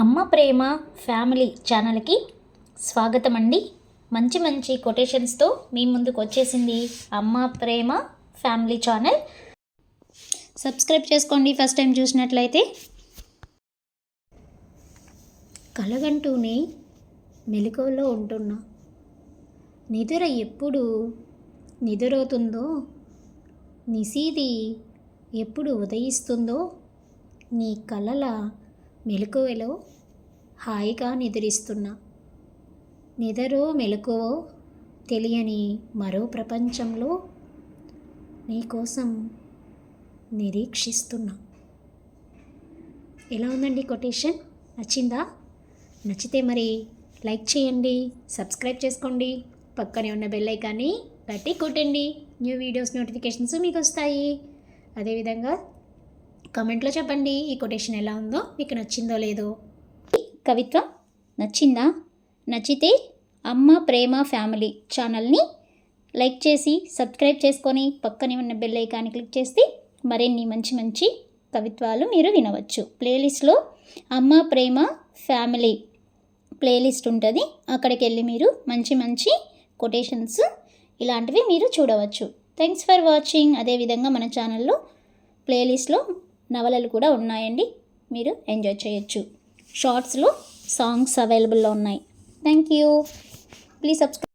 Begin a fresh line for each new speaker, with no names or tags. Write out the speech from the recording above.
అమ్మ ప్రేమ ఫ్యామిలీ ఛానల్కి స్వాగతం అండి మంచి మంచి కొటేషన్స్తో మీ ముందుకు వచ్చేసింది Amma Prema family channel. Subscribe చేసుకోండి ఫస్ట్ టైం చూసినట్లయితే. కలగంటూనే మెలకువలో ఉంటున్నా. నిద్ర ఎప్పుడు నిద్రవుతుందో నిసీది ఎప్పుడు ఉదయిస్తుందో నీ కలల మెలకువలో హాయిగా నిద్రిస్తున్నా. నిదరో మెలకువో తెలియని మరో ప్రపంచంలో నీకోసం నిరీక్షిస్తున్నా. ఎలా ఉందండి కొటేషన్? నచ్చిందా? నచ్చితే మరి లైక్ చేయండి సబ్స్క్రైబ్ చేసుకోండి పక్కనే ఉన్న బెల్ ఐకాన్ని గట్టి కొట్టండి. న్యూ వీడియోస్ నోటిఫికేషన్స్ మీకు వస్తాయి. అదేవిధంగా కామెంట్లో చెప్పండి. ఈ కొటేషన్ ఎలా ఉందో మీకు నచ్చిందో లేదో. కవిత్వం నచ్చిందా? నచ్చితే అమ్మ ప్రేమ ఫ్యామిలీ ఛానల్ని లైక్ చేసి సబ్స్క్రైబ్ చేసుకొని పక్కనే ఉన్న బెల్ ఐకాన్ని క్లిక్ చేస్తే మరిన్ని మంచి మంచి కవిత్వాలు మీరు వినవచ్చు. ప్లేలిస్ట్లో అమ్మ ప్రేమ ఫ్యామిలీ ప్లేలిస్ట్ ఉంటుంది. అక్కడికి వెళ్ళి మీరు మంచి మంచి కొటేషన్స్ ఇలాంటివి మీరు చూడవచ్చు. Thanks for watching. అదేవిధంగా మన ఛానల్లో ప్లేలిస్ట్లో నవలలు కూడా ఉన్నాయండి. మీరు ఎంజాయ్ చేయొచ్చు. షార్ట్స్లో సాంగ్స్ అవైలబుల్లో ఉన్నాయి. Thank you please subscribe